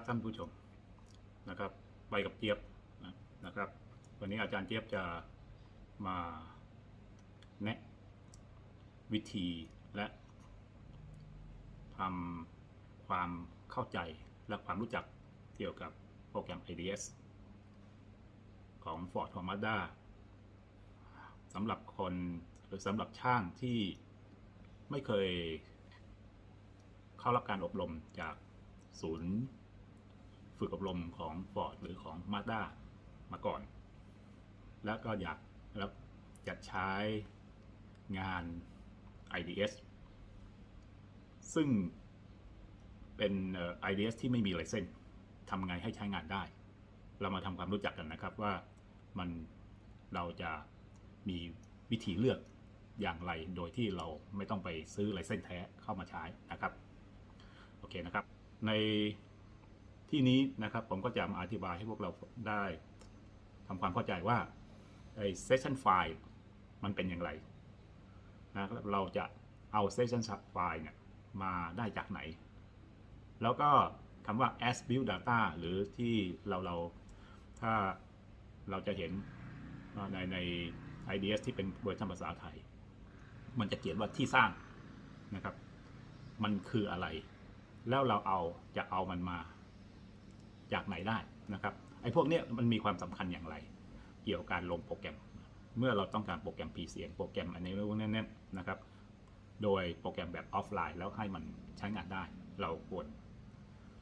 ครับท่านผู้ชมนะครับไปกับเจี๊ยบนะนะครับ วันนี้อาจารย์เจี๊ยบจะมาแนะวิธีและทำความเข้าใจและความรู้จักเกี่ยวกับโปรแกรม IDS ของ Ford ของ Mazda สำหรับคนหรือสำหรับช่างที่ไม่เคยเข้ารับการอบรมจากศูนย์ ฝึกอบรมของ Ford หรือของ Mazda มาก่อน แล้วก็อยากแล้วจะใช้งาน IDS ซึ่งเป็น IDS ที่ไม่มีไลเซนส์ทำไงให้ใช้งานได้ เรามาทำความรู้จักกันนะครับว่ามันเราจะมีวิธีเลือกอย่างไรโดยที่เราไม่ต้องไปซื้อไลเซนส์แท้เข้ามาใช้นะครับ โอเคนะครับ ใน ที่นี้นะครับผมก็จะมาอธิบายให้พวกเราได้ทำความเข้าใจว่าไอ้ session file มันเป็นอย่างไรนะเราจะเอา session file เนี่ยมาได้จากไหน แล้วก็คำว่า as build data หรือที่เราเราถ้าเราจะเห็นในใน IDS ที่เป็นเวอร์ชันภาษาไทย มันจะเขียนว่าที่สร้างนะครับ มันคืออะไร แล้วเราเอาจะเอามันมา จากไหนได้นะครับไอ้พวกเนี้ยมันมีความสำคัญอย่างไร เกี่ยวกับการลงโปรแกรม เมื่อเราต้องการโปรแกรม PCM โปรแกรมอันนี้พวกนั้นนะครับ โดยโปรแกรมแบบออฟไลน์แล้วให้มันใช้งานได้ เราควร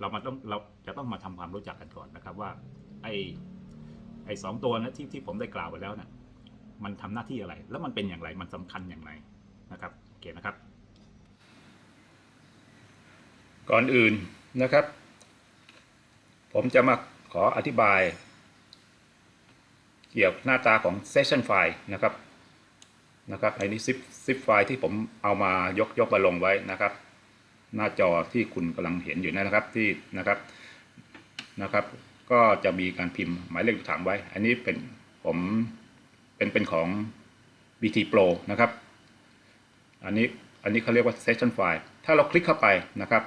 เรามาต้องเราจะต้องมาทำความรู้จักกันก่อนนะครับว่าไอ้ไอ้สองตัวนะที่ที่ผมได้กล่าวไปแล้วนะมันทำหน้าที่อะไร แล้วมันเป็นอย่างไร มันสำคัญอย่างไรนะครับโอเคนะครับ ก่อนอื่นนะครับ ผมจะมาขออธิบาย เกี่ยวกับหน้าตาของ session file นะครับนะครับไอ้นี่ zip zip file ที่ผมเอามายกยกมาลงไว้นะครับ หน้าจอที่คุณกำลังเห็นอยู่นะครับที่นะครับนะครับ ก็จะมีการพิมพ์หมายเลขถามไว้ อันนี้เป็นผมเป็นเป็นของ BT Pro นะครับ อันนี้อันนี้เขาเรียกว่า session file ถ้าเราคลิกเข้าไปนะครับ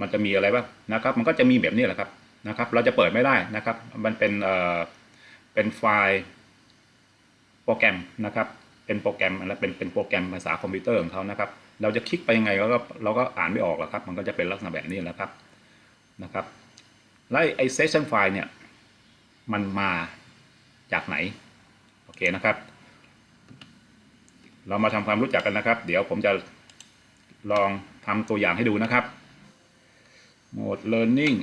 มันจะมีอะไรบ้างนะครับ มันก็จะมีแบบนี้แหละครับนะครับ เราจะเปิดไม่ได้นะครับ มันเป็นเอ่อเป็นไฟล์โปรแกรมนะครับ เป็นโปรแกรมและเป็นเป็นโปรแกรมภาษาคอมพิวเตอร์ของเขานะครับ เราจะคลิกไปยังไงเราก็เราก็อ่านไม่ออกหรอกครับ มันก็จะเป็นลักษณะแบบนี้แหละครับนะครับแล้วไอ้ session file เนี่ยมันมาจากไหนโอเคนะครับ เรามาทำความรู้จักกันนะครับ เดี๋ยวผมจะลองทำตัวอย่างให้ดูนะครับ Mode Learning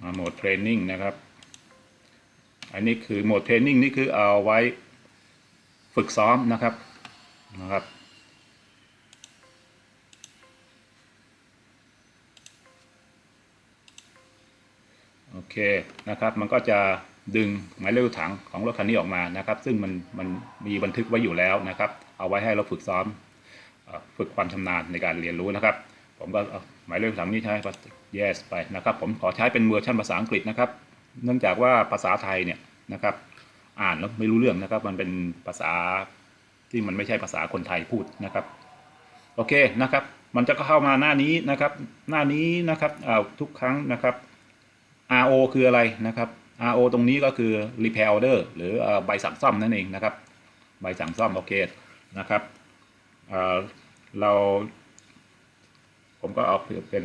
มาโหมดเทรนนิ่งนะครับ อันนี้คือโหมดเทรนนิ่งนี่คือเอาไว้ฝึกซ้อมนะครับนะครับโอเคนะครับมันก็จะ ดึงหมายเลขถังของรถคันนี้ออกมานะครับ ซึ่งมันมันมีบันทึกไว้อยู่แล้วนะครับ เอาไว้ให้เราฝึกซ้อมฝึกความชำนาญในการเรียนรู้นะครับ ผมก็เอาหมายเลขถังนี้ใช้ yes ไปนะครับ ผมขอใช้เป็นเวอร์ชันภาษาอังกฤษนะครับ เนื่องจากว่าภาษาไทยเนี่ยนะครับอ่านแล้วไม่รู้เรื่องนะครับ มันเป็นภาษาที่มันไม่ใช่ภาษาคนไทยพูดนะครับโอเคนะครับ มันจะเข้ามาหน้านี้นะครับ หน้านี้นะครับทุกครั้งนะครับ RO คืออะไรนะครับ RO ตรงนี้ก็คือ repair order หรือเอ่อใบสั่งซ่อมนั่นเองนะครับ ใบสั่งซ่อมโอเคนะครับเเรา ผมก็เอาเป็น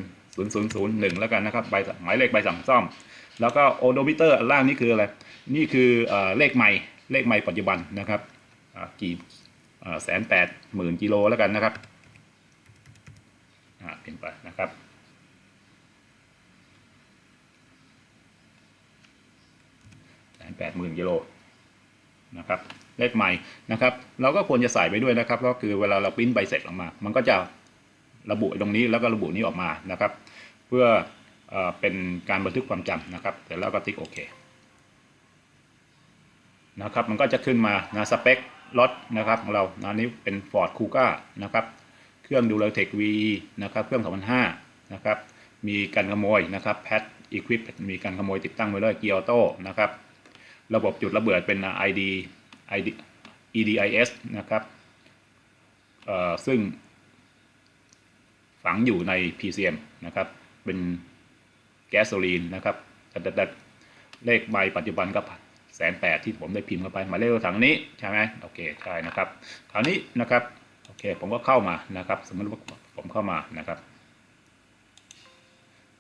0001 แล้วกันนะครับใบหมายเลขใบสั่งซ่อม แล้วก็โอโดมิเตอร์ล่างนี่คืออะไร นี่คือเอ่อเลขใหม่เลขใหม่ปัจจุบันนะครับกี่แสนแปดหมื่นกิโลแล้วกันนะครับอ่าเป็นไปนะครับ แปดหมื่นกิโลนะครับเลขใหม่นะครับ เราก็ควรจะใส่ไปด้วยนะครับ ก็คือเวลาเราปริ้นใบเสร็จออกมา มันก็จะระบุตรงนี้แล้วก็ระบุนี้ออกมานะครับ เพื่อเออเป็นการบันทึกความจำนะครับเสร็จแล้วก็ติ๊กโอเคนะครับ มันก็จะขึ้นมานะสเปครถนะครับของเราอันนี้เป็น Ford Kuga นะครับ เครื่องดู l ลเทค VE นะครับ เครื่อง 2005 นะครับ มีการขโมยนะครับแพทอีควิปมีการขโมยติดตั้งไว้ด้วยเกียร์ออโต้นะครับ ระบบจุดระเบิดเป็น ID ID EDIS นะครับซึ่งฝังอยู่ใน PCM นะครับ เป็นแก๊สโซลีนนะครับแต่แต่เลขใบปัจจุบันก็แสนแปดที่ผมได้พิมพ์เข้าไปหมายเลขถังนี้ใช่ไหมโอเคใช่นะครับคราวนี้นะครับโอเคผมก็เข้ามานะครับ สมมติว่าผมเข้ามานะครับ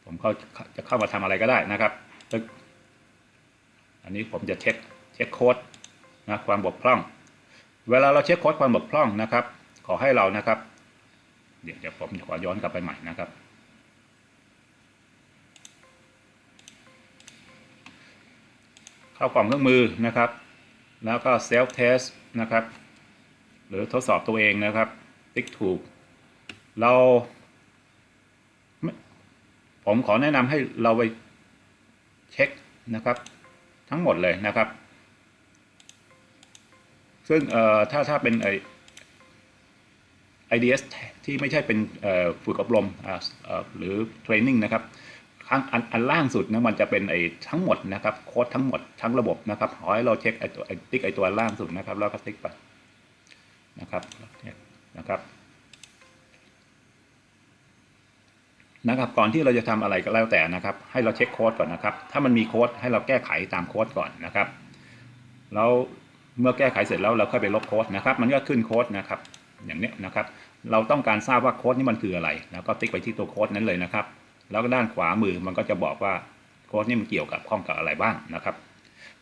ผมเข้าจะเข้ามาทำอะไรก็ได้นะครับ อันนี้ผมจะเช็คเช็คโค้ดนะความบกพร่อง เวลาเราเช็คโค้ดความบกพร่องนะครับ ขอให้เรานะครับ เดี๋ยวเดี๋ยวผมขอย้อนกลับไปใหม่นะครับ เข้ากล่องเครื่องมือนะครับ แล้วก็ self test นะครับ หรือทดสอบตัวเองนะครับ ติ๊กถูก เราผมขอแนะนำให้เราไปเช็คนะครับ ทั้งหมดเลยนะครับ ซึ่งถ้าถ้าเป็นไอ IDS ที่ไม่ใช่เป็นฝึกอบรมหรือเทรนนิ่งนะครับข้างอันอันล่างสุดนะมันจะเป็นไอ้ทั้งหมดนะครับโค้ดทั้งหมดทั้งระบบนะครับขอให้เราเช็คไอ้ตัวติ๊กไอ้ตัวล่างสุดนะครับแล้วก็ติ๊กไปนะครับนะครับ นะครับก่อนที่เราจะทำอะไรก็แล้วแต่นะครับ ให้เราเช็คโค้ดก่อนนะครับ ถ้ามันมีโค้ดให้เราแก้ไขตามโค้ดก่อนนะครับ แล้วเมื่อแก้ไขเสร็จแล้วเราค่อยไปลบโค้ดนะครับ มันก็ขึ้นโค้ดนะครับ อย่างนี้นะครับ เราต้องการทราบว่าโค้ดนี้มันคืออะไร แล้วก็ติ๊กไปที่ตัวโค้ดนั้นเลยนะครับ แล้วก็ด้านขวามือมันก็จะบอกว่าโค้ดนี้มันเกี่ยวกับข้องกับอะไรบ้างนะครับ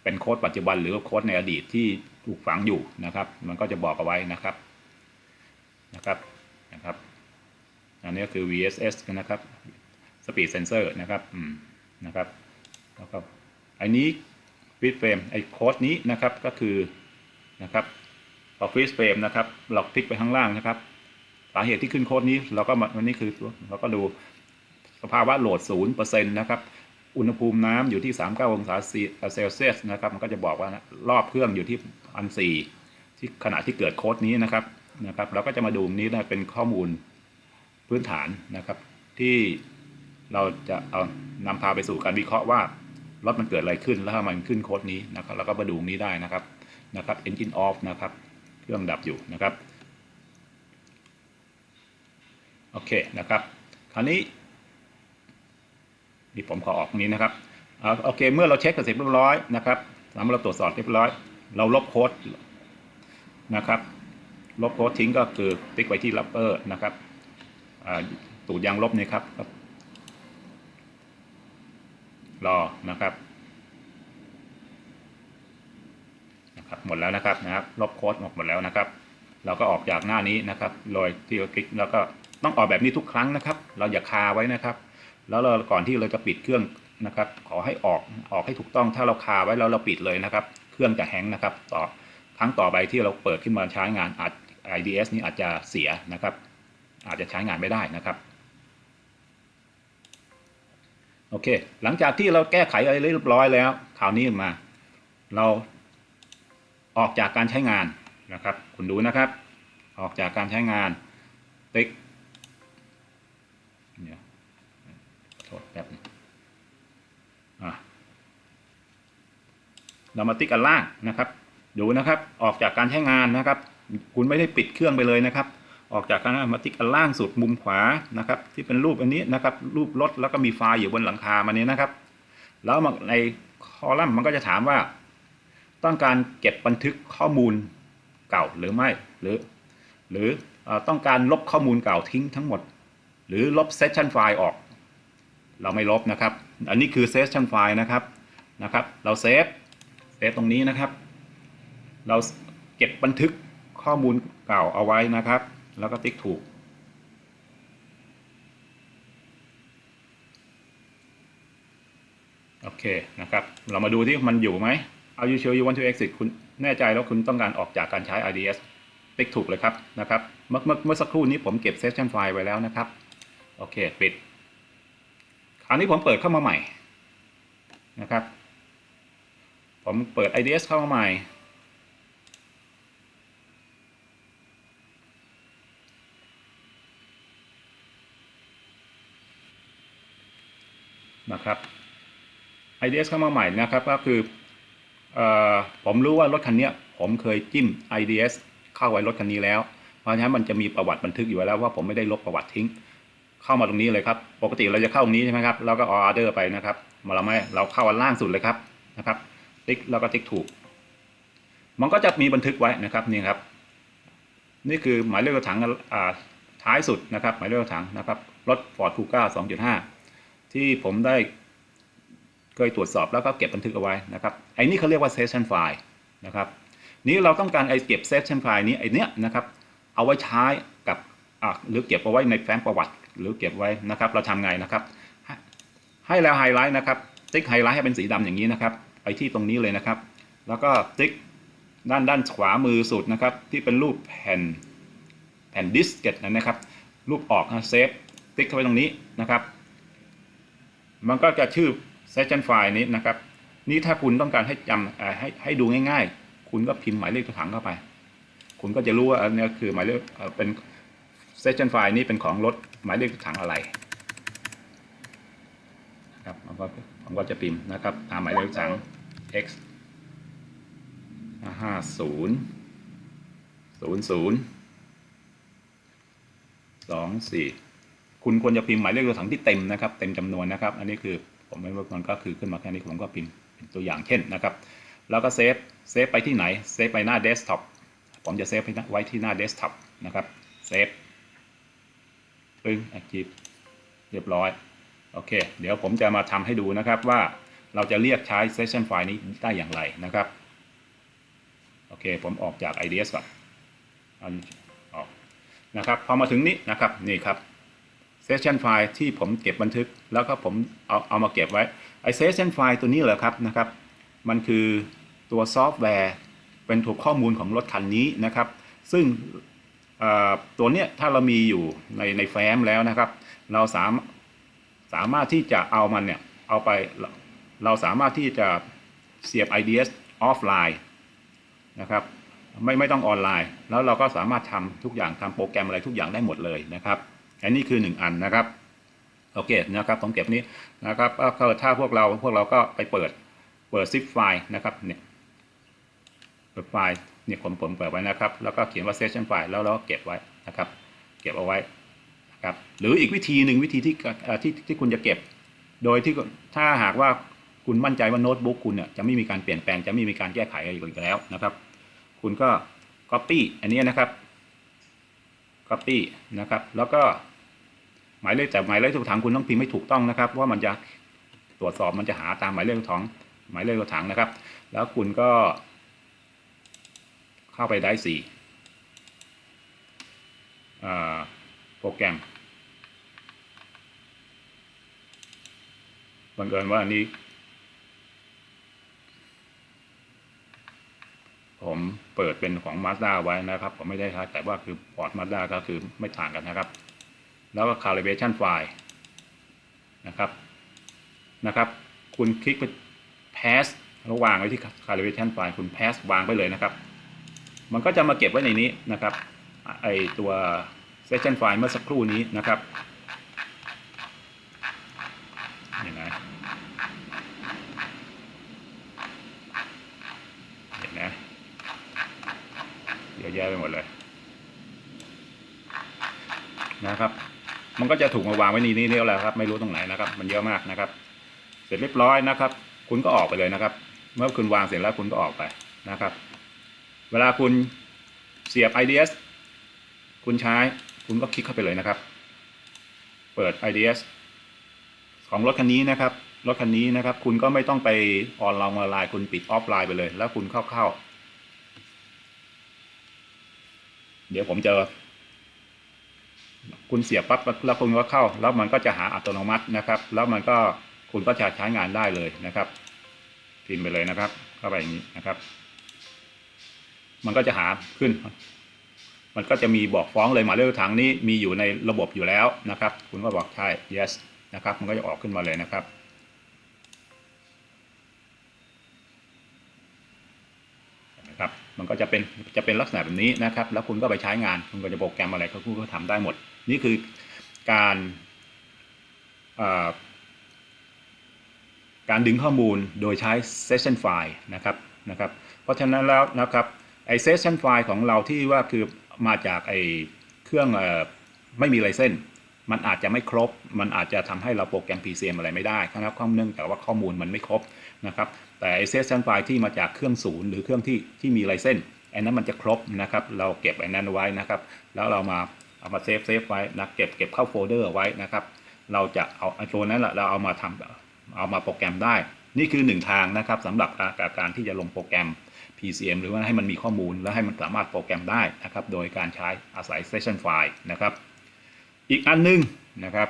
เป็นโค้ดปัจจุบันหรือโค้ดในอดีตที่ถูกฝังอยู่นะครับ มันก็จะบอกเอาไว้นะครับ นะครับ นะครับ อันนี้ก็คือ VSS นะครับ Speed Sensor นะครับนะครับแล้วก็อันนี้ฟีดเฟรมไอ้โค้ดนี้นะครับก็คือนะครับพอฟีดเฟรมนะครับเราคลิกไปข้างล่างนะครับ สาเหตุที่ขึ้นโค้ดนี้เราก็มาวันนี้คือเราก็ดูสภาวะโหลดศูนย์เปอร์เซ็นต์นะครับอุณหภูมิน้ำอยู่ที่ 39 องศาเซลเซียสนะครับมันก็จะบอกว่ารอบเครื่องอยู่ที่พันสี่ที่ขณะที่เกิดโค้ดนี้นะครับนะครับ เราก็จะมาดูนี้นะเป็นข้อมูล พื้นฐานนะครับ ที่เราจะเอานำพาไปสู่การวิเคราะห์ว่ารถมันเกิดอะไรขึ้นแล้วทำไมมันขึ้นโค้ดนี้นะครับแล้วก็มาดูนี้ได้นะครับนะครับ engine off นะครับเครื่องดับอยู่นะครับโอเคนะครับ คราวนี้นี่ผมขอออกตรงนี้นะครับอ่าโอเค เมื่อเราเช็คเสร็จเรียบร้อยนะครับสามารถเราตรวจสอบเรียบร้อย เราลบโค้ดนะครับ ลบโค้ดทิ้งก็คือติ๊กไว้ที่ rapper นะครับ ตูดยางลบนี่ครับ รอนะครับนะครับหมดแล้วนะครับนะครับ ลบโค้ดออกหมดแล้วนะครับ เราก็ออกจากหน้านี้นะครับโดยที่คลิกแล้วก็ต้องออกแบบนี้ทุกครั้งนะครับ เราอย่าคาไว้นะครับ แล้วเราก่อนที่เราจะปิดเครื่องนะครับ ขอให้ออกออกให้ถูกต้องถ้าเราคาไว้แล้วเราปิดเลยนะครับ เครื่องจะแฮงนะครับ ต่อครั้งต่อไปที่เราเปิดขึ้นมาใช้งานอาจ IDS นี้อาจจะเสียนะครับ อาจจะใช้งานไม่ได้นะครับโอเค หลังจากที่เราแก้ไขอะไรเรียบร้อยแล้วคราวนี้มา เราออกจากการใช้งานนะครับ คุณดูนะครับ ออกจากการใช้งานติ๊กเนี่ยขอโทษแป๊บนึงอะเรามาติ๊กอันล่างนะครับ ดูนะครับ ออกจากการใช้งานนะครับ คุณไม่ได้ปิดเครื่องไปเลยนะครับ ออกจากการมาติ๊กอันล่างสุดมุมขวานะครับ ที่เป็นรูปอันนี้นะครับ รูปรถแล้วก็มีไฟล์อยู่บนหลังคามาเนี้นะครับ แล้วในคอลัมน์มันก็จะถามว่า ต้องการเก็บบันทึกข้อมูลเก่าหรือไม่หรือ หรืออต้องการลบข้อมูลเก่าทิ้งทั้งหมด หรือลบเซสชันไฟล์ออก เราไม่ลบนะครับ อันนี้คือเซสชันไฟล์นะครับนะครับ เราเซฟเซฟตรงนี้นะครับ เราเก็บบันทึกข้อมูลเก่าเอาไว้นะครับ แล้วก็ติ๊กถูก โอเคนะครับ เรามาดูที่มันอยู่ไหม Are you sure you want to exit คุณแน่ใจแล้วคุณต้องการออกจากการใช้ IDS ติ๊กถูกเลยครับนะครับ เมื่อเมื่อเมื่อสักครู่นี้ผมเก็บ session file ไว้แล้วนะครับ โอเค ปิด คราวนี้ผมเปิดเข้ามาใหม่นะครับ ผมเปิด IDS เข้ามาใหม่ นะครับ IDS เข้ามาใหม่นะครับก็คืออผมรู้ว่ารถคันนี้ผมเคยจิ้ม IDS เข้าไว้รถคันนี้แล้ว เพราะฉะนั้นมันจะมีประวัติบันทึกอยู่แล้วว่าผมไม่ได้ลบประวัติทิ้ง เข้ามาตรงนี้เลยครับ ปกติเราจะเข้าตรงนี้ใช่ไหมครับแล้วก็ออเดอร์ไปนะครับมาเราไม่เราเข้าอันล่างสุดเลยครับนะครับ ติ๊กแล้วก็ติ๊กถูก มันก็จะมีบันทึกไว้นะครับนี่ครับ นี่คือหมายเลขรถถังอ่าท้ายสุดนะครับ หมายเลขรถถังนะครับรถ Ford Kuga 2.5 ที่ผมได้เคยตรวจสอบแล้วก็เก็บบันทึกเอาไว้นะครับไอ้นี่เขาเรียกว่า session file นะครับนี้เราต้องการไอ้เก็บ session file นี้ไอ้เนี้ยนะครับเอาไว้ใช้กับหรือเก็บเอาไว้ในแฟ้มประวัติ หรือเก็บไว้นะครับ เราทำไงนะครับ ให้แล้วไฮไลท์นะครับติ๊กไฮไลท์ให้เป็นสีดำอย่างนี้นะครับไปที่ตรงนี้เลยนะครับ แล้วก็ติ๊กด้านด้านขวามือสุดนะครับ ที่เป็นรูปแผ่นแผ่นดิสเกตนะครับ รูปออกนะเซฟติ๊กเข้าไปตรงนี้นะครับ มันก็จะชื่อ session file นี้นะครับ นี่ถ้าคุณต้องการให้จำให้ให้ดูง่าย ๆ คุณก็พิมพ์หมายเลขตัวถังเข้าไป คุณก็จะรู้ว่าอันนี้คือหมายเลขเป็น session file นี้เป็นของรถหมายเลขตัวถังอะไรนะครับผมก็ผมก็จะพิมพ์นะครับตามหมายเลขตัวถัง x ห้าศูนย์ศูนย์ศูนย์สองสี่ คุณควรจะพิมพ์หมายเลขตัวถังที่เต็มนะครับ เต็มจำนวนนะครับ อันนี้คือผมไม่รู้มันก็คือขึ้นมาแค่นี้ผมก็พิมพ์เป็นตัวอย่างเช่นนะครับ แล้วก็เซฟ เซฟไปที่ไหน เซฟไปหน้าเดสก์ท็อป ผมจะเซฟไว้ที่หน้าเดสก์ท็อปนะครับ เซฟปึ้งอาชีพเรียบร้อย โอเค เดี๋ยวผมจะมาทำให้ดูนะครับว่าเราจะเรียกใช้ session file นี้ได้อย่างไรนะครับ โอเค ผมออกจาก IDS ก่อนอันออกนะครับ พอมาถึงนี้นะครับ นี่ครับ session file ที่ผมเก็บบันทึก แล้วก็ผมเอาเอามาเก็บไว้ไอ session file ตัวนี้เหรอครับนะครับ มันคือตัวซอฟต์แวร์เป็นถูกข้อมูลของรถคันนี้นะครับ ซึ่งตัวเนี้ยถ้าเรามีอยู่ในในแฟ้มแล้วนะครับ เราสามสามารถที่จะเอามันเนี่ยเอาไปเราเราสามารถที่จะเสียบ IDS ออฟไลน์นะครับไม่ไม่ต้องออนไลน์ แล้วเราก็สามารถทำทุกอย่างทำโปรแกรมอะไรทุกอย่างได้หมดเลยนะครับ อันนี้คือหนึ่งอันนะครับโอเคนะครับผมเก็บนี้นะครับก็ถ้าพวกเราพวกเราก็ไปเปิดเปิดซิปไฟล์นะครับเนี่ยเปิดไฟล์เนี่ยผมผมเปิดไว้นะครับ แล้วก็เขียนว่า session file แล้วเราก็เก็บไว้นะครับ เก็บเอาไว้นะครับหรืออีกวิธีหนึ่งวิธีที่ที่ที่คุณจะเก็บ โดยที่ถ้าหากว่าคุณมั่นใจว่าโน้ตบุ๊กคุณเนี่ยจะไม่มีการเปลี่ยนแปลงจะไม่มีการแก้ไขอะไรอีกแล้วนะครับ คุณก็ copy อันนี้นะครับ copy นะครับ แล้วก็หมายเลขแต่หมายเลขตัวถังคุณต้องพิมพ์ให้ถูกต้องนะครับว่ามันจะตรวจสอบมันจะหาตามหมายเลขถังหมายเลขตัวถังนะครับ แล้วคุณก็ เข้าไปได้สี่โปรแกรมบังเอิญว่าอันนี้ ผมเปิดเป็นของ Mazda ไว้นะครับ ผมไม่ได้ใช้แต่ว่าคือพอร์ต Mazda ก็คือไม่ต่างกันนะครับ แล้วก็ calibration file นะครับนะครับ คุณคลิกไป pass แล้ววางไว้ที่ calibration file คุณ pass วางไปเลยนะครับ มันก็จะมาเก็บไว้ในนี้นะครับไอตัว session file เมื่อสักครู่นี้นะครับเห็นไหมเห็นไหมเยอะแยะ ไปหมดเลย นะครับ มันก็จะถูกมาวางไว้ในนี้นี่แล้วครับ ไม่รู้ตรงไหนนะครับ มันเยอะมากนะครับ เสร็จเรียบร้อยนะครับ คุณก็ออกไปเลยนะครับ เมื่อคุณวางเสร็จแล้วคุณก็ออกไปนะครับ เวลาคุณเสียบ IDS คุณใช้คุณก็คลิกเข้าไปเลยนะครับ เปิด IDS ของรถคันนี้นะครับ รถคันนี้นะครับ คุณก็ไม่ต้องไปออนไลน์คุณปิดออฟไลน์ไปเลย แล้วคุณเข้าเข้า เดี๋ยวผมจะ คุณเสียบปั๊บแล้วคุณก็เข้า แล้วมันก็จะหาอัตโนมัตินะครับ แล้วมันก็คุณก็จะใช้งานได้เลยนะครับพิมพ์ไปเลยนะครับ เข้าไปอย่างนี้นะครับ มันก็จะหาขึ้น มันก็จะมีบอกฟ้องเลยหมายเลขถังนี้มีอยู่ในระบบอยู่แล้วนะครับ คุณก็บอกใช่ yes นะครับ มันก็จะออกขึ้นมาเลยนะครับ นะครับมันก็จะเป็นจะเป็นลักษณะแบบนี้นะครับ แล้วคุณก็ไปใช้งานคุณก็จะโปรแกรมอะไรก็คุณก็ทำได้หมด นี่คือการการดึงข้อมูลโดยใช้ session file นะครับนะครับ เพราะฉะนั้นแล้วนะครับไอ session file ของเราที่ว่าคือมาจากไอเครื่องอไม่มีไลเซนมันอาจจะไม่ครบ มันอาจจะทำให้เราโปรแกรม PCM อะไรไม่ได้นะครับข้อเนื่องจากว่าข้อมูลมันไม่ครบนะครับ แต่ไอ session file ที่มาจากเครื่องศูนย์หรือเครื่องที่ที่มีไลเซนไอ้นั้นมันจะครบนะครับ เราเก็บไอ้นั้นไว้นะครับ แล้วเรามาเอามาเซฟเซฟไว้นะเก็บเก็บเข้าโฟลเดอร์ไว้นะครับ เราจะเอาไอตัวนั้นแหละเราเอามาทำเอามาโปรแกรมได้ นี่คือหนึ่งทางนะครับสำหรับการที่จะลงโปรแกรม PCM หรือว่าให้มันมีข้อมูลและให้มันสามารถโปรแกรมได้นะครับ โดยการใช้อาศัย session file นะครับ อีกอันหนึงนะครับ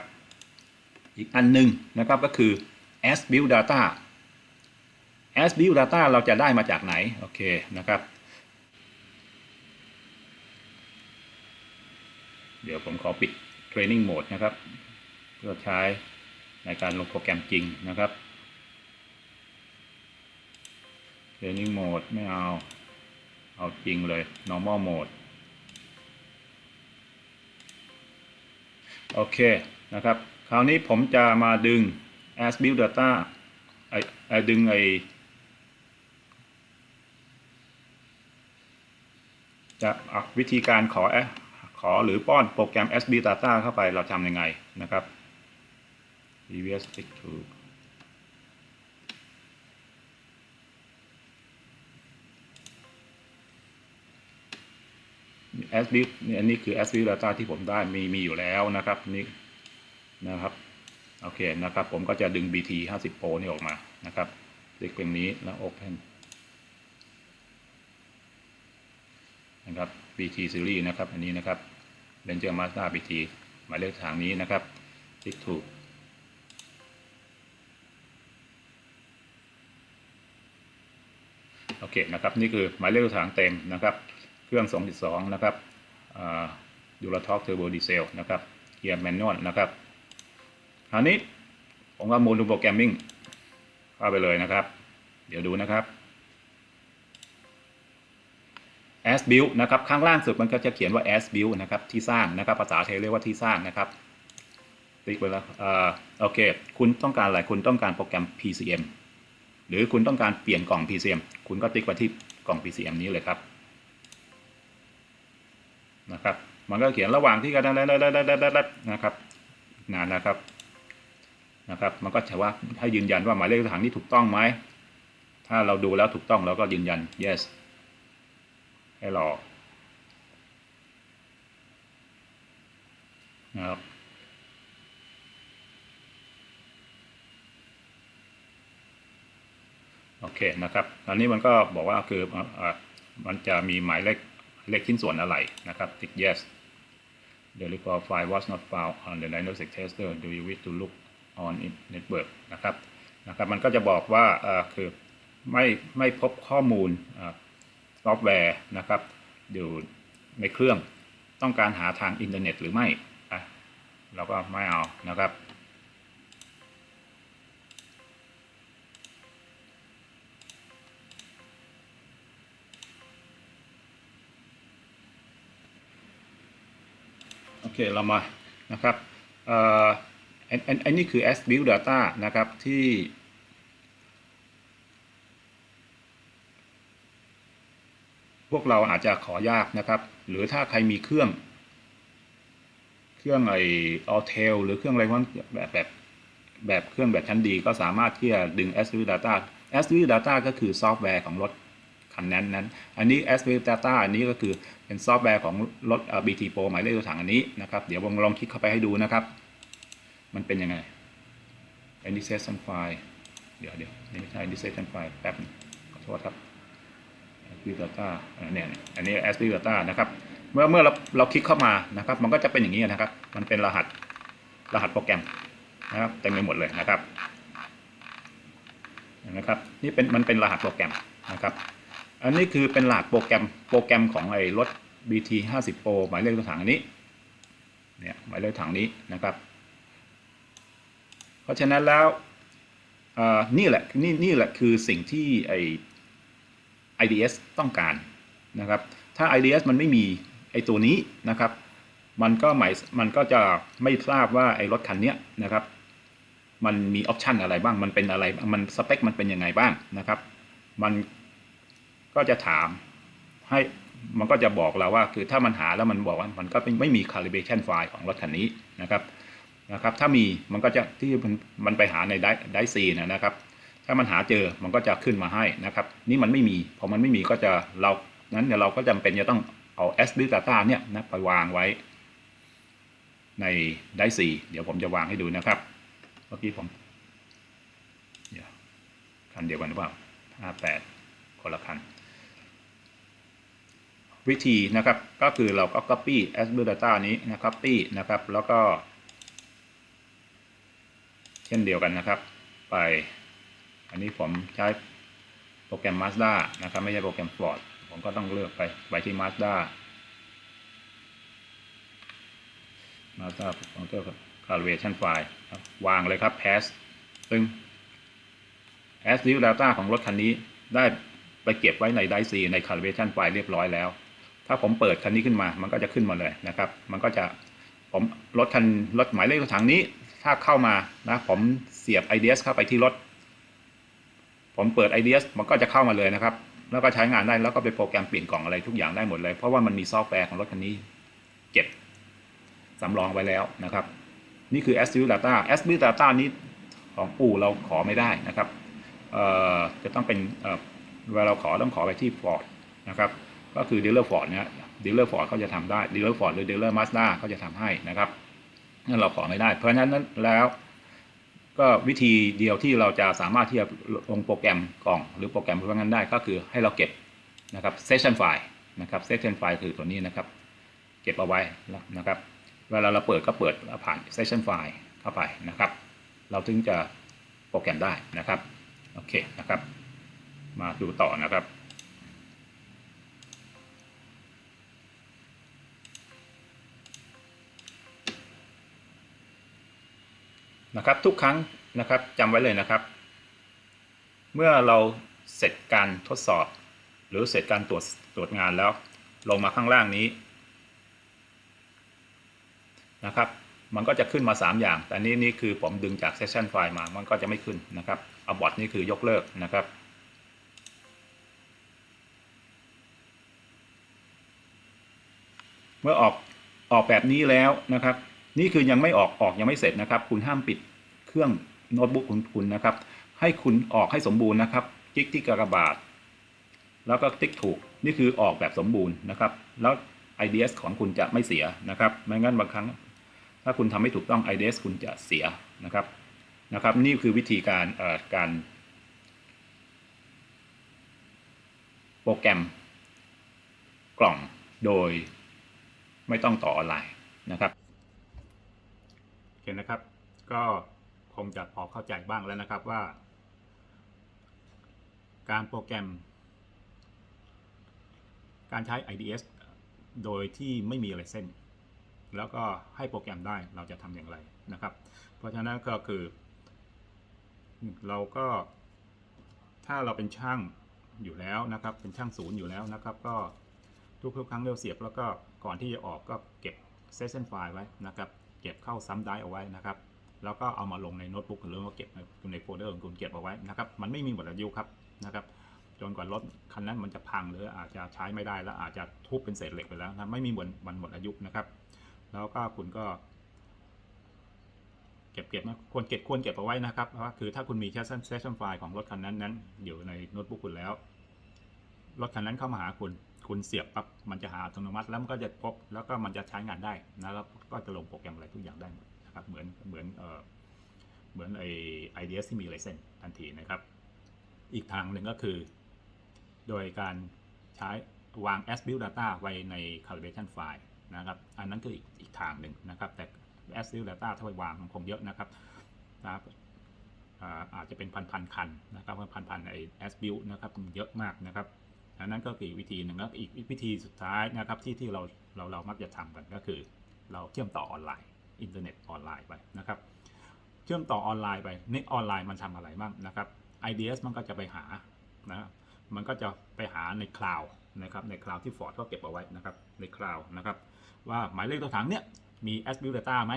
อีกอันหนึงนะครับก็คือ as build data as build data เราจะได้มาจากไหน โอเคนะครับ เดี๋ยวผมขอปิด training mode นะครับ เพื่อใช้ในการลงโปรแกรมจริงนะครับ training mode ไม่เอา เอาจริงเลย normal mode โอเคนะครับ คราวนี้ผมจะมาดึง as build data ไอไอดึงไอ จะอะวิธีการขอแอขอหรือป้อนโปรแกรม SB Data เข้าไปเราทำยังไงนะครับ previous stick to SB นี่อันนี้คือ SB Data ที่ผมได้มีมีอยู่แล้วนะครับนี่นะครับโอเคนะครับ ผมก็จะดึง BT 50 Pro นี่ออกมานะครับคลิกตรงนี้แล้ว Open นะครับ BT Series นะครับอันนี้นะครับ Ranger Mazda BT หมายเลขทางนี้นะครับคลิกถูกโอเคนะครับนี่คือหมายเลขทางเต็มนะครับ เครื่อง 2.2 นะครับดูลท็อกเทอร์โบดีเซลนะครับเกียร์แมนนวลนะครับคราวนี้ผมก็โมดูโปรแกรมมิ่งเข้าไปเลยนะครับ เดี๋ยวดูนะครับ as build นะครับข้างล่างสุดมันก็จะเขียนว่า as build นะครับที่สร้างนะครับภาษาไทยเรียกว่าที่สร้างนะครับติ๊กไปแล้วโอเค คุณต้องการอะไรคุณต้องการโปรแกรม PCM หรือคุณต้องการเปลี่ยนกล่อง PCM คุณก็ติ๊กไปที่กล่อง PCM นี้เลยครับนะครับ มันก็เขียนระหว่างที่กันนะครับนานนะครับนะครับ มันก็จะว่าให้ยืนยันว่าหมายเลขทางนี้ถูกต้องไหม ถ้าเราดูแล้วถูกต้องเราก็ยืนยัน yes ให้รอนะครับโอเคนะครับ อันนี้มันก็บอกว่าคืออมันจะมีหมายเลขเลขชิ้นส่วนอะไรนะครับติ๊ก yes the record file was not found on the diagnostic tester do you wish to look on it network นะครับนะครับ มันก็จะบอกว่าคือไม่ไม่พบข้อมูล ซอฟต์แวร์นะครับอยู่ในเครื่องต้องการหาทางอินเทอร์เน็ตหรือไม่เราก็ไม่เอานะครับ โอเค เรามานะครับเอออันอันอันนี้คือ as build data นะครับที่ พวกเราอาจจะขอยากนะครับ หรือถ้าใครมีเครื่อง เครื่องไอออเทลหรือเครื่องอะไรว่าแบบแบบแบบเครื่องแบบชั้นดีก็สามารถที่จะดึง s v data s v data ก็คือซอฟต์แวร์ของรถคันนั้นนั้น อันนี้ s v data อันนี้ก็คือเป็นซอฟต์แวร์ของรถ BT Pro หมายเลขตัวถังอันนี้นะครับ เดี๋ยวผมลองคลิกเข้าไปให้ดูนะครับ มันเป็นยังไง Indexation file เดี๋ยวเดี๋ยวนี่ไม่ใช่ Indexation file แป๊บนึงขอโทษครับ SB Data เนี่ยอันนี้ SB Data นะครับเมื่อเมื่อเราเราคลิกเข้ามานะครับ มันก็จะเป็นอย่างนี้นะครับ มันเป็นรหัสรหัสโปรแกรมนะครับเต็มไปหมดเลยนะครับนะครับนี่เป็นมันเป็นรหัสโปรแกรมนะครับ อันนี้คือเป็นรหัสโปรแกรมโปรแกรมของไอ้รถ BT 50 Pro หมายเลขถังอันนี้เนี่ยหมายเลขถังนี้นะครับ เพราะฉะนั้นแล้วนี่แหละนี่นี่แหละคือสิ่งที่ไอ IDS ต้องการนะครับ ถ้า IDS มันไม่มีไอตัวนี้นะครับ มันก็หมายมันก็จะไม่ทราบว่าไอรถคันนี้นะครับ มันมีออปชันอะไรบ้าง มันเป็นอะไร มันสเปคมันเป็นยังไงบ้างนะครับ มันก็จะถามให้มันก็จะบอกเราว่า คือถ้ามันหาแล้วมันบอกว่ามันก็ไม่มี calibration file ของรถคันนี้นะครับนะครับ ถ้ามีมันก็จะที่มันมันไปหาในไดไดซีนะครับ ถ้ามันหาเจอมันก็จะขึ้นมาให้นะครับ นี่มันไม่มีพอมันไม่มีก็จะเรานั้นเดี๋ยวเราก็จำเป็นจะต้องเอา s b i l data เนี่ยนะไปวางไว้ ในไดซีเดี๋ยวผมจะวางให้ดูนะครับเมื่อกี้ผมเดียวคันเดียวกันหรือเปล่าห้าแปดคนละคันวิธีนะครับก็คือเราก็ copy as b i l data นี้นะ copy นะครับ แล้วก็ เช่นเดียวกันนะครับ ไป อันนี้ผมใช้โปรแกรม Mazda นะครับ ไม่ใช่โปรแกรม Ford ผมก็ต้องเลือกไปไปที่ Mazda Mazda Computer Calibration File ครับวางเลยครับ Pass ซึ่ง as view data ของรถคันนี้ได้ไปเก็บไว้ใน DIC ใน calibration file เรียบร้อยแล้ว ถ้าผมเปิดคันนี้ขึ้นมา มันก็จะขึ้นมาเลยนะครับ มันก็จะผมรถคันรถหมายเลขรถถังนี้ ถ้าเข้ามานะผมเสียบ IDS เข้าไปที่รถ ผมเปิด IDS มันก็จะเข้ามาเลยนะครับ แล้วก็ใช้งานได้แล้วก็ไปโปรแกรมเปลี่ยนกล่องอะไรทุกอย่างได้หมดเลย เพราะว่ามันมีซอฟต์แวร์ของรถคันนี้เก็บสำรองไว้แล้วนะครับ นี่คือ s v i e data s v i e data นี้ของปู่เราขอไม่ได้นะครับจะต้องเป็นเวลาเราขอต้องขอไปที่ Ford นะครับ ก็คือ dealer Ford เนี่ย dealer Ford เขาจะทำได้ dealer Ford หรือ dealer Mazda เขาจะทำให้นะครับนั่นเราขอไม่ได้ เพราะฉะนั้นแล้ว ก็วิธีเดียวที่เราจะสามารถที่จะลงโปรแกรมกล่อง หรือโปรแกรมพวกนั้นได้ก็คือให้เราเก็บนะครับ session file นะครับ session file คือตัวนี้นะครับ เก็บเอาไว้นะครับเวลาเราเปิดก็เปิดผ่าน session file เข้าไปนะครับ เราถึงจะโปรแกรมได้นะครับโอเคนะครับ มาดูต่อนะครับ นะครับ ทุกครั้งนะครับจำไว้เลยนะครับ เมื่อเราเสร็จการทดสอบ หรือเสร็จการตรวจตรวจงานแล้ว ลงมาข้างล่างนี้นะครับ มันก็จะขึ้นมา 3 อย่าง แต่นี้นี่คือผมดึงจาก session file มา มันก็จะไม่ขึ้นนะครับ abort นี่คือยกเลิกนะครับเมื่อออกออกแบบนี้แล้วนะครับ นี่คือยังไม่ออกออกยังไม่เสร็จนะครับ คุณห้ามปิดเครื่องโน้ตบุ๊กของคุณนะครับ ให้คุณออกให้สมบูรณ์นะครับคลิกที่กระบาด แล้วก็ติ๊กถูกนี่คือออกแบบสมบูรณ์นะครับ แล้ว IDS ของคุณจะไม่เสียนะครับไม่งั้นบางครั้ง ถ้าคุณทำไม่ถูกต้อง IDS คุณจะเสียนะครับนะครับ นี่คือวิธีการการโปรแกรมกล่องโดยไม่ต้องต่อออนไลน์นะครับ เคนะครับ ก็คงจะพอเข้าใจบ้างแล้วนะครับว่า การโปรแกรม การใช้ IDS โดยที่ไม่มีอะไรเส้น แล้วก็ให้โปรแกรมได้เราจะทำอย่างไรนะครับ เพราะฉะนั้นก็คือ เราก็ถ้าเราเป็นช่างอยู่แล้วนะครับ เป็นช่างศูนย์อยู่แล้วนะครับ ก็ทุกๆครั้งเราเสียบแล้วก็ก่อนที่จะออกก็เก็บ session file ไว้นะครับ เก็บเข้าซ้ำได้เอาไว้นะครับแล้วก็เอามาลงในโน้ตบุ๊กหรือว่าเก็บในโฟลเดอร์ของคุณเก็บเอาไว้นะครับมันไม่มีหมดอายุครับนะครับจนกว่ารถคันนั้นมันจะพังหรืออาจจะใช้ไม่ได้แล้วอาจจะทุบเป็นเศษเหล็กไปแล้วนะไม่มีหมดมันหมดอายุนะครับ แล้วก็คุณก็ เก็บเก็บนะควรเก็บควรเก็บเอาไว้นะครับเพราะคือถ้าคุณมี session session file ของรถคันนั้นนั้นอยู่ในโน้ตบุ๊กคุณแล้ว รถคันนั้นเข้ามาหาคุณ คุณเสียบปั๊บมันจะหาอัตโนมัติแล้วมันก็จะพบแล้วก็มันจะใช้งานได้นะแล้วก็จะลงโปรแกรมอะไรทุกอย่างได้หมดนะครับเหมือนเหมือนเอ่อเหมือนไอไอเดียที่มีไลเซนทันทีนะครับ อีกทางหนึ่งก็คือ โดยการใช้วาง as build data ไว้ใน calibration file นะครับ อันนั้นคืออีกอีกทางหนึ่งนะครับ แต่ as build data ถ้าไปวางมันคงเยอะนะครับนะครับอาจจะเป็นพันๆคันนะครับพันๆไอ as build นะครับเยอะมากนะครับ นนั้นก็คือวิธีหนึ่งแล้วอีกวิธีสุดท้ายนะครับที่ที่เราเราเรามักจะทำกันก็คือ เราเชื่อมต่อออนไลน์อินเทอร์เน็ตออนไลน์ไปนะครับ เชื่อมต่อออนไลน์ไปในออนไลน์มันทำอะไรบ้างนะครับ IDS มันก็จะไปหานะมันก็จะไปหาในคลาวนะครับในคลาวที่ Ford ก็เก็บเอาไว้นะครับในคลาวนะครับว่าหมายเลขตัวถังเนี้ยมี as build data ไหม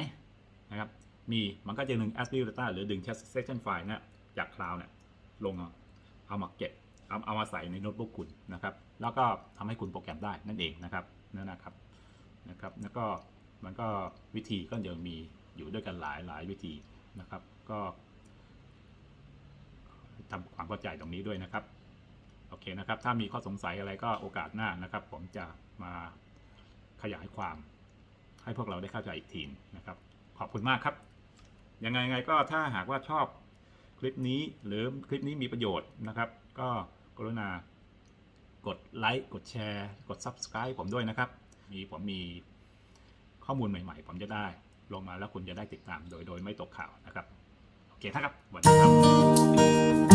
นะครับมีมันก็จะดึง ASCII data หรือดึง session file เนี่ยจากคลาวเนี่ยลงเอามาเก็บ เอาเอามาใส่ในโน้ตบุ๊กคุณนะครับ แล้วก็ทำให้คุณโปรแกรมได้นั่นเองนะครับนั่นนะครับนะครับ แล้วก็มันก็วิธีก็ยังมีอยู่ด้วยกันหลายหลายวิธีนะครับ ก็ทำความเข้าใจตรงนี้ด้วยนะครับ โอเคนะครับ ถ้ามีข้อสงสัยอะไรก็โอกาสหน้านะครับ ผมจะมาขยายความ ให้พวกเราได้เข้าใจอีกทีนะครับ ขอบคุณมากครับ ยังไงไงก็ถ้าหากว่าชอบคลิปนี้หรือคลิปนี้มีประโยชน์นะครับ ก็ กรุณากดไลค์กดแชร์ กด Subscribe ผมด้วยนะครับ มีผมมีข้อมูลใหม่ๆ ผมจะได้ลงมาแล้วคุณจะได้ติดตามโดยโดยไม่ตกข่าวนะครับ โอเคนะครับสวัสดีครับ